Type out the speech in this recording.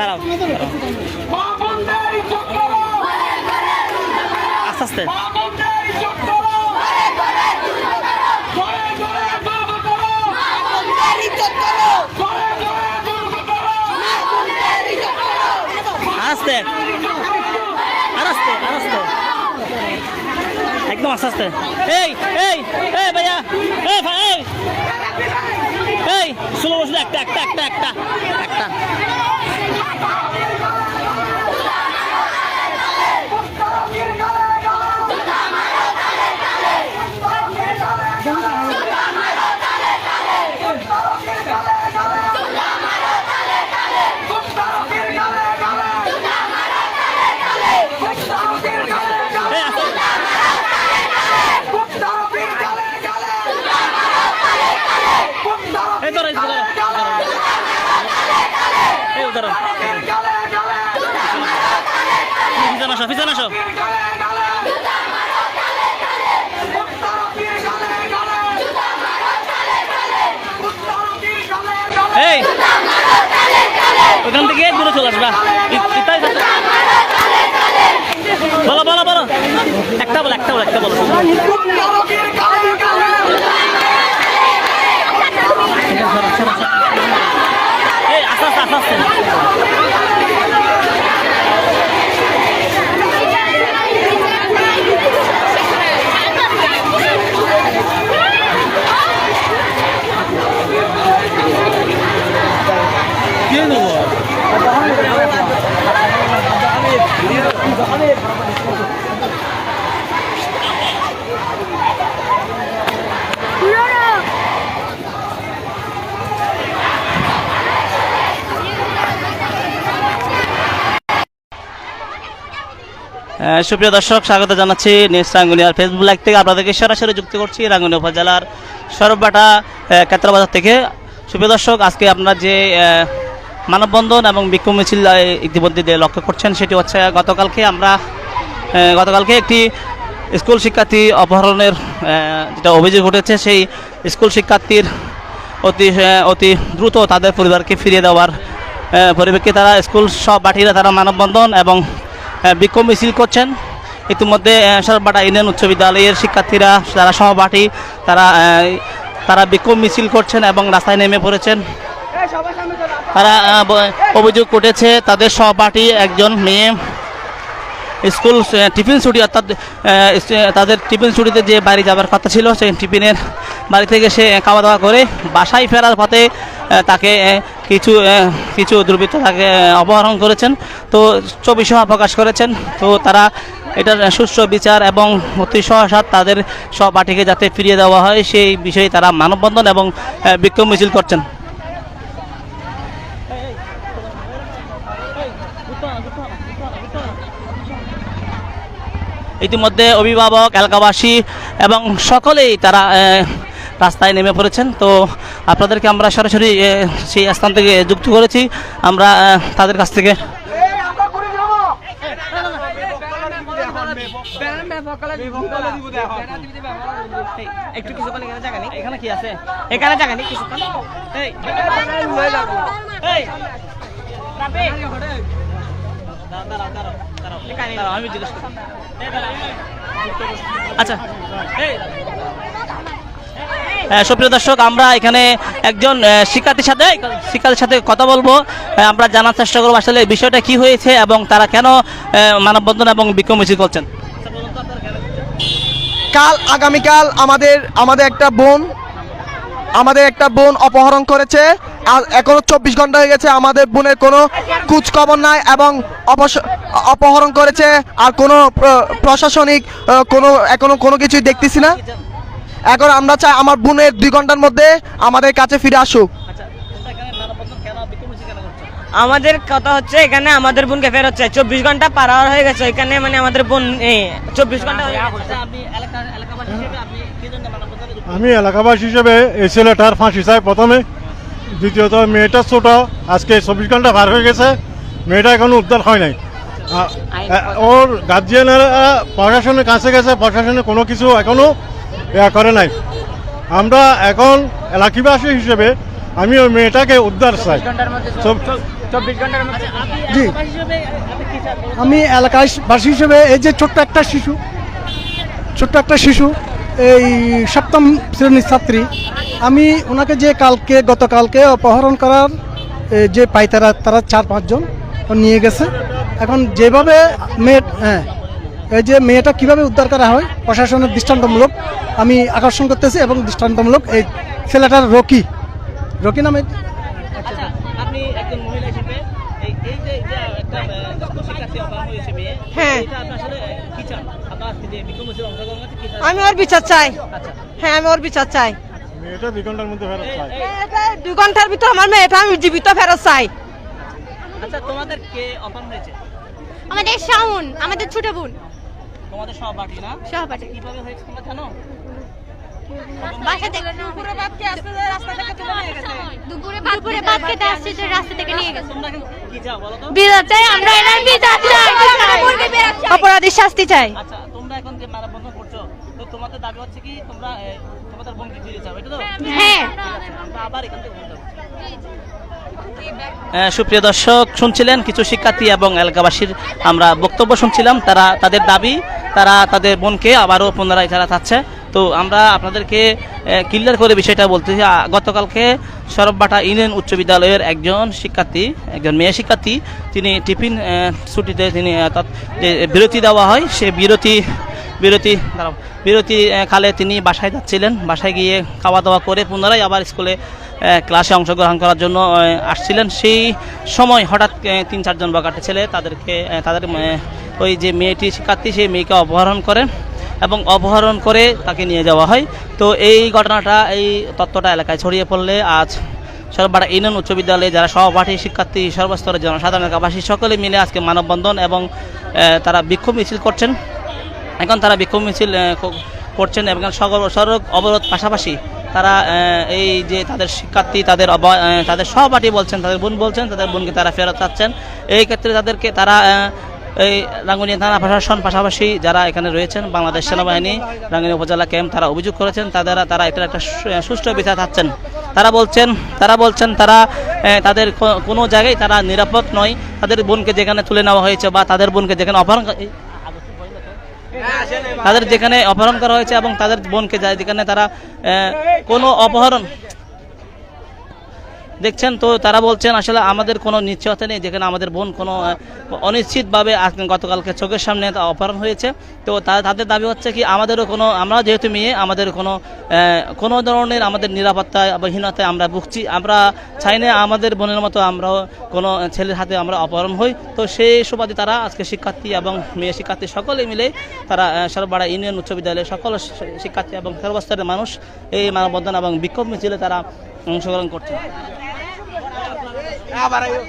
দাঁড়াও। আস্তে আস্তে। আস্তে। আস্তে একদম আস্তে আস্তে। এই এই এই ভাইয়া। এই ভাই এই। এই স্লো একটা একটা একটা একটা একটা। পিছনে আসো পিছনে আসো। ওখান থেকে দূরে চলে আসবা। বলো বলো বলো। একটা বলো একটা বলো একটা বলো। এই, আস্তে আস্তে আস্তে আস্তে। সুপ্রিয় দর্শক, স্বাগত জানাচ্ছি নিউজ রাঙ্গুনিয়ার ফেসবুক লাইভ থেকে। আপনাদেরকে সরাসরি যুক্ত করছি রাঙ্গুনিয়া উপজেলার সরববাটা কেত্রাবাজার থেকে। সুপ্রিয় দর্শক, আজকে আপনারা যে মানববন্ধন এবং বিক্ষোভ মিছিল ইতিমধ্যে যে লক্ষ্য করছেন সেটি হচ্ছে গতকালকে আমরা গতকালকে একটি স্কুল শিক্ষার্থী অপহরণের যেটা অভিযোগ উঠেছে, সেই স্কুল শিক্ষার্থীর অতি অতি দ্রুত তাদের পরিবারকে ফিরিয়ে দেওয়ার পরিপ্রেক্ষিতে তারা স্কুল সহপাঠীরা, তারা মানববন্ধন এবং বিক্ষোভ মিছিল করছেন। ইতিমধ্যে সরবাটা ইউনিয়ন উচ্চ বিদ্যালয়ের শিক্ষার্থীরা, যারা সহপাঠী, তারা তারা বিক্ষোভ মিছিল করছেন এবং রাস্তায় নেমে পড়েছেন। তারা অভিযোগ উঠেছে, তাদের সহপাঠী একজন মেয়ে স্কুল টিফিন ছুটি, অর্থাৎ তাদের টিফিন ছুটিতে যে বাড়ি যাবার কথা ছিল, সেই টিফিনের বাড়ি থেকে সে খাওয়া দাওয়া করে বাসায় ফেরার পথে তাকে কিছু কিছু দুর্বৃত্ত তাকে অপহরণ করেছেন। তো ছবি সহ প্রকাশ করেছেন। তো তারা এটার সুষ্ঠু বিচার এবং অতি সহসাত তাদের সহপাঠীকে যাতে ফিরিয়ে দেওয়া হয়, সেই বিষয়ে তারা মানববন্ধন এবং বিক্ষোভ মিছিল করছেন। ইতিমধ্যে অভিভাবক, এলাকাবাসী এবং সকলেই তারা রাস্তায় নেমে পড়েছেন। তো আপনাদেরকে আমরা সরাসরি সেই স্থান থেকে যুক্ত করেছি। আমরা তাদের কাছ থেকে এখানে কি আছে? এখানে জায়গা নেই, কিছুক্ষণ এই, এই, দাঁড়াও, দাঁড়াও, দাঁড়াও, দাঁড়াও, আমি আচ্ছা সুপ্রিয় দর্শক, আমরা এখানে একজন শিক্ষার্থীর সাথে শিক্ষার্থীর সাথে কথা বলব। আমরা জানার চেষ্টা করব আসলে বিষয়টা কি হয়েছে এবং তারা কেন মানববন্ধন এবং বিক্ষোভ মিছিল করছেন। কাল, আগামীকাল আমাদের আমাদের একটা বোন আমাদের একটা বোন অপহরণ করেছে। আর এখনও চব্বিশ ঘণ্টা হয়ে গেছে আমাদের বোনের কোনো কুচ খবর নাই এবং অপহরণ করেছে। আর কোনো প্রশাসনিক কোনো এখনও কোনো কিছুই দেখতেছি না। এখন আমরা চাই আমার বোনের দুই ঘণ্টার মধ্যে আমাদের কাছে ফিরে আসুক। আমাদের কথা হচ্ছে এখানে আমাদের বোনকে ফের হচ্ছে চব্বিশ ঘণ্টা পার হওয়ার হয়ে গেছে এখানে মানে আমাদের বোন চব্বিশ ঘণ্টা হয়ে গেছে। আমি এলাকাবাসী হিসেবে এই ছেলেটার ফাঁসি চাই প্রথমে। দ্বিতীয়ত মেয়েটা ছোট আজকে চব্বিশ ঘণ্টা পার হয়ে গেছে। মেয়েটা এখনও উদ্ধার হয় নাই। ওর গার্জিয়ানেরা প্রশাসনের কাছে গেছে প্রশাসনে কোনো কিছু এখনও ইয়া করে নাই। আমরা এখন এলাকাবাসী হিসেবে আমি ওই মেয়েটাকে উদ্ধার চাই। চব- চব্বিশ ঘণ্টার মধ্যে জি। আমি এলাকায় বাসী হিসেবে এই যে ছোট্ট একটা শিশু ছোট্ট একটা শিশু এই সপ্তম শ্রেণির ছাত্রী। আমি ওনাকে যে কালকে গতকালকে অপহরণ করার যে পাই তারা তারা চার পাঁচজন ও নিয়ে গেছে। এখন যেভাবে মেয়ে হ্যাঁ এই যে মেয়েটা কীভাবে উদ্ধার করা হয় প্রশাসনের দৃষ্টান্তমূলক আমি আকর্ষণ করতেছি এবং দৃষ্টান্তমূলক এই ছেলেটার রকি রকি নামে আচ্ছা হ্যাঁ। আমি ওর বিচার চাই। আচ্ছা হ্যাঁ আমি ওর বিচার চাই। মেয়েটা দুই ঘণ্টার মধ্যে ফেরত চাই দুই ঘণ্টার ভিতর আমার মেয়েটা আমি জীবিত ফেরত চাই। আচ্ছা তোমাদের কে অপহরণ হয়েছে? আমাদের শাওন আমাদের ছোট বোন। তোমাদের সহপাঠী না? সহপাঠী। কীভাবে হয়েছে তোমরা জানো? বাসা থেকে পুরো বাপকে আসতে রাস্তা থেকে তুলে নিয়ে গেছে। দুপুরে দুপুরে ভাত খেতে আসছে তো রাস্তা থেকে নিয়ে গেছে। তোমরা এখন কি চাও বলো তো? বিচার চাই আমরা এনার বিচার চাই। অপরাধী শাস্তি চাই। যে মানববন্ধন করছ তো তোমাদের দাবি হচ্ছে কি তোমরা তোমাদের বোনকে ফিরে চাও এটা তো? হ্যাঁ আমরা আবার এখান থেকে সুপ্রিয় দর্শক শুনছিলেন কিছু শিক্ষার্থী এবং এলাকাবাসীর আমরা বক্তব্য শুনছিলাম তারা তাদের দাবি তারা তাদের বোনকে আবারও পুনরায় তারা চাচ্ছে তো আমরা আপনাদেরকে ক্লিয়ার করে বিষয়টা বলতেছি গতকালকে সরববাটা ইউনিয়ন উচ্চ বিদ্যালয়ের একজন শিক্ষার্থী একজন মেয়ে শিক্ষার্থী তিনি টিফিন ছুটিতে তিনি যে বিরতি দেওয়া হয় সে বিরতি বিরতি বিরতি কালে তিনি বাসায় যাচ্ছিলেন। বাসায় গিয়ে খাওয়া দাওয়া করে পুনরায় আবার স্কুলে ক্লাসে অংশগ্রহণ করার জন্য আসছিলেন। সেই সময় হঠাৎ তিন চারজন বকাটে ছেলে তাদেরকে তাদের ওই যে মেয়েটি, শিক্ষার্থী, সেই মেয়েকে অপহরণ করেন এবং অপহরণ করে তাকে নিয়ে যাওয়া হয়। তো এই ঘটনাটা, এই তত্ত্বটা এলাকায় ছড়িয়ে পড়লে আজ সরবাড়া ইউনিয়ন উচ্চ বিদ্যালয়ে যারা সহপাঠী, শিক্ষার্থী, সর্বস্তরের জনসাধারণ এলাকাবাসী সকলে মিলে আজকে মানববন্ধন এবং তারা বিক্ষোভ মিছিল করছেন। এখন তারা বিক্ষোভ মিছিল করছেন এবং সড়ক অবরোধ পাশাপাশি তারা এই যে তাদের শিক্ষার্থী, তাদের তাদের সহপাঠী বলছেন, তাদের বোন বলছেন, তাদের বোনকে তারা ফেরত চাচ্ছেন। এই ক্ষেত্রে তাদেরকে তারা এই রাঙ্গুনিয়া থানা প্রশাসন পাশাপাশি যারা এখানে রয়েছেন, বাংলাদেশ সেনাবাহিনী, রাঙ্গুনিয়া উপজেলা ক্যাম্প তারা অভিযোগ করেছেন, তাদের তারা এটা একটা সুষ্ঠু বিচার চাচ্ছেন। তারা বলছেন তারা বলছেন, তারা তাদের কোনো জায়গায় তারা নিরাপদ নয়। তাদের বোনকে যেখানে তুলে নেওয়া হয়েছে বা তাদের বোনকে যেখানে অপহরণ তাদের যেখানে অপহরণ করা হয়েছে এবং তাদের বোনকে যায় যেখানে তারা কোনো অপহরণ দেখছেন তো তারা বলছেন আসলে আমাদের কোনো নিশ্চয়তা নেই, যেখানে আমাদের বোন কোনো অনিশ্চিতভাবে গতকালকে চোখের সামনে অপহরণ হয়েছে। তো তাদের দাবি হচ্ছে কি আমাদেরও কোনো, আমরা যেহেতু মেয়ে, আমাদের কোনো কোনো ধরনের আমাদের নিরাপত্তা বা হীনতায় আমরা ভুগছি। আমরা চাই না আমাদের বোনের মতো আমরাও কোনো ছেলের হাতে আমরা অপহরণ হই। তো সেই সুবাদে তারা আজকে শিক্ষার্থী এবং মেয়ে শিক্ষার্থী সকলে মিলে তারা সরবাড়া ইউনিয়ন উচ্চ বিদ্যালয়ের সকল শিক্ষার্থী এবং সর্বস্তরের মানুষ এই মানববন্ধন এবং বিক্ষোভ মিছিলে তারা অংশগ্রহণ করছে। यहाँ पर आइयो